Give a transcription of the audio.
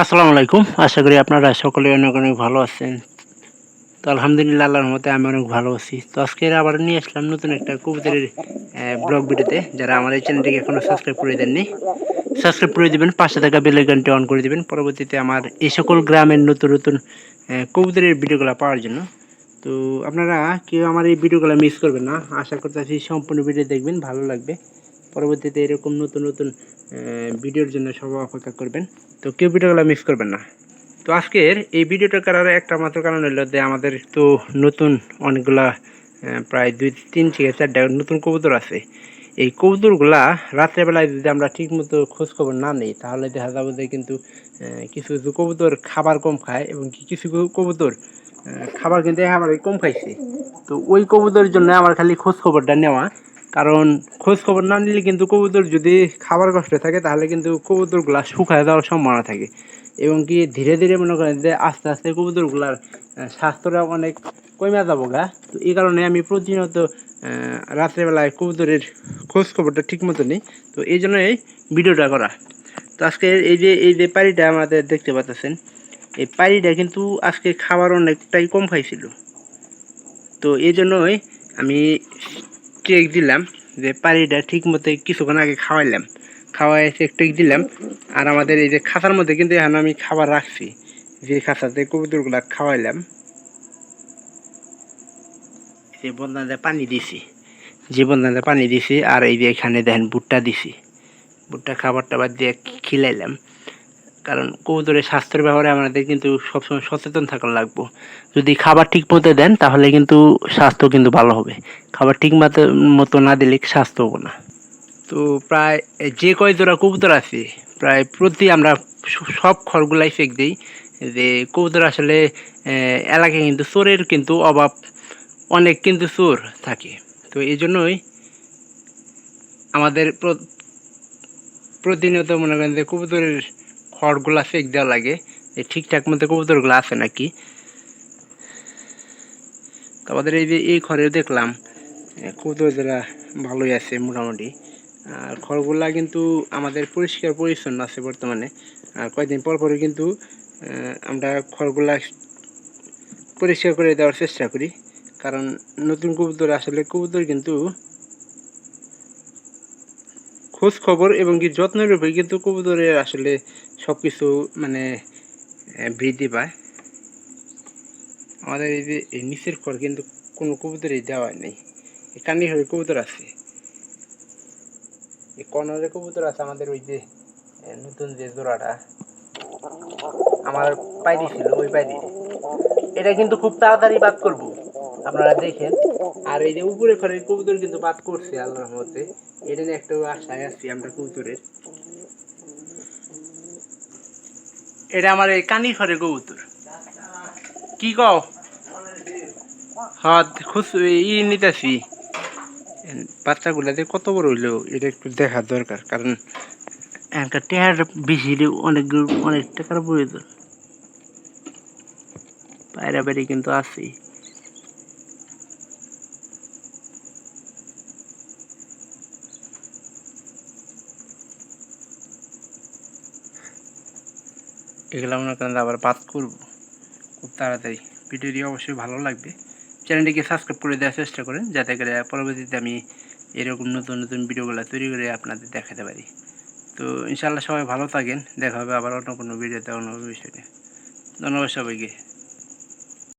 আসসালামু আলাইকুম। আশা করি আপনারা সকলে অনেক অনেক ভালো আছেন। তো আলহামদুলিল্লাহ আল্লাহর মতে আমি অনেক ভালো আছি। তো আজকে আবার নিয়ে আসলাম নতুন একটা কবুতরের ব্লগ ভিডিওতে। যারা আমার এই চ্যানেলটিকে এখনও সাবস্ক্রাইব করে দেননি, সাবস্ক্রাইব করে দিবেন, পাশে থাকা বেল আইকনটি অন করে দিবেন। পরবর্তীতে আমার এই সকল গ্রামের নতুন নতুন কবুতরের ভিডিওগুলো পাওয়ার জন্য। তো আপনারা কেউ আমার এই ভিডিওগুলো মিস করবেন না। আশা করতেছি সম্পূর্ণ ভিডিও দেখবেন, ভালো লাগবে। পরবর্তীতে এরকম নতুন নতুন ভিডিওর জন্য সবাই অপেক্ষা করবেন। তো কেউ ভিডিওগুলো মিস করবেন না। তো আজকের এই ভিডিওটা করার একটা মাত্র কারণ হলো যে আমাদের তো নতুন অনেকগুলা প্রায় দুই তিন থেকে চারটা নতুন কবুতর আছে। এই কবুতরগুলা রাত্রেবেলায় যদি আমরা ঠিকমতো খোঁজ খবর না নিই, তাহলে দেখা যাবে যে কিন্তু কিছু কিছু কবুতর খাবার কম খায় এবং কিছু কবুতর খাবার কিন্তু একেবারে কম খাইছে। তো ওই কবুতরের জন্য আমার খালি খোঁজখবরটা নেওয়া। কারণ খোঁজ খবর না নিলে কিন্তু কবুতর যদি খাবার কষ্টে থাকে, তাহলে কিন্তু কবুতরগুলা শুকায় যাওয়ার সম্ভাবনা থাকে। এবং কি ধীরে ধীরে মনে করেন যে আস্তে আস্তে কবুতরগুলার স্বাস্থ্যটা অনেক কমে যাব গা। তো এই কারণে আমি প্রতিনিয়ত রাত্রেবেলায় কবুতরের খোঁজ খবরটা ঠিক মতো নিই। তো এই জন্য এই ভিডিওটা করা। তো আজকে এই যে এই যে পাড়িটা আমাদের দেখতে পাচ্ছেন, এই পাড়িটা কিন্তু আজকে খাবার অনেকটাই কম খাইছিল। তো এই জন্যই আমি চেক দিলাম, যে পাড়িটা ঠিক মতো কিছুক্ষণ আগে খাওয়াইলাম। খাওয়াই চেক টেক দিলাম, আর আমাদের এই যে খাঁচার মধ্যে কিন্তু এখন আমি খাবার রাখছি, যে খাঁচাতে কবুতরগুলা খাওয়াইলাম। যে বন্ধাতে পানি দিছি, যে বন্ধাতে পানি দিছি, আর এই যে এখানে দেখেন ভুট্টা দিছি। ভুট্টা খাবার টাবার দিয়ে খিলাইলাম। কারণ কবুতরের স্বাস্থ্যের ব্যাপারে আমাদের কিন্তু সবসময় সচেতন থাকা লাগবো। যদি খাবার ঠিক মতো দেন, তাহলে কিন্তু স্বাস্থ্য কিন্তু ভালো হবে। খাবার ঠিক মতো মতো না দিলে স্বাস্থ্য হব না। তো প্রায়, যে কয় কবুতর আছে, প্রায় প্রতি আমরা সব খড়গুলাই ফেক দিই যে কবুতর আসলে এলাকায় কিন্তু চোরের কিন্তু অভাব, অনেক কিন্তু চোর থাকে। তো এই জন্যই আমাদের প্র- প্রতিনিয়ত মনে করেন যে কবুতরের খড়গুলা ফেক দেওয়া লাগে। যে ঠিকঠাক মতো কবুতরগুলো আছে নাকি? আমাদের এই যে এই খড়ে দেখলাম আহ, কবুতর যারা ভালোই আছে মোটামুটি। আর খড়গুলা কিন্তু আমাদের পরিষ্কার পরিচ্ছন্ন আছে বর্তমানে। আর কয়েকদিন পর পরে কিন্তু আমরা খড়গুলা পরিষ্কার করে দেওয়ার চেষ্টা করি। কারণ নতুন কবুতর আসলে কবুতর কিন্তু খোঁজ খবর এবং কি যত্নের উপরে কিন্তু কবুতরের আসলে সব কিছু মানে বৃদ্ধি পায়। আমাদের এই যে, এই নিচের খড় কিন্তু কোনো কবুতরই দেওয়া নেই। এখানেই হয়ে কবুতর আছে। এই কর্নারে কবুতর আছে আমাদের ওই যে নতুন যে জোড়াটা। আমার পাইরি ছিল ওই পাইরি। এটা কিন্তু খুব তাড়াতাড়ি বাদ করব। আপনারা দেখেন। আর এই যে উপরে ঘরের কবুতর কিন্তু বাদ করছে, আল্লাহর মতে এটা নিয়ে একটু আশায় আছি আমরা কবুতরের। এটা আমার এই কানি ঘরে কবুতর। কি কও? হ্যাঁ খুশ ই নিতেছি বাচ্চাগুলাতে কত বড় হইল, এটা একটু দেখার দরকার, কারণ এখানকার টেহার বেশি অনেক অনেক টাকার প্রয়োজন। বাইরে বাইরে কিন্তু আছেই। এগুলো মনে করেন আবার বাদ করব। খুব তাড়াতাড়ি। ভিডিওটি অবশ্যই ভালো লাগবে। চ্যানেলটিকে সাবস্ক্রাইব করে দেওয়ার চেষ্টা করেন, যাতে করে পরবর্তীতে আমি এরকম নতুন নতুন ভিডিওগুলো তৈরি করে আপনাদের দেখাতে পারি। তো ইনশাল্লাহ সবাই ভালো থাকেন। দেখা হবে আবার অন্য কোনো ভিডিওতে অন্য বিষয়ে ধন্যবাদ সবাইকে।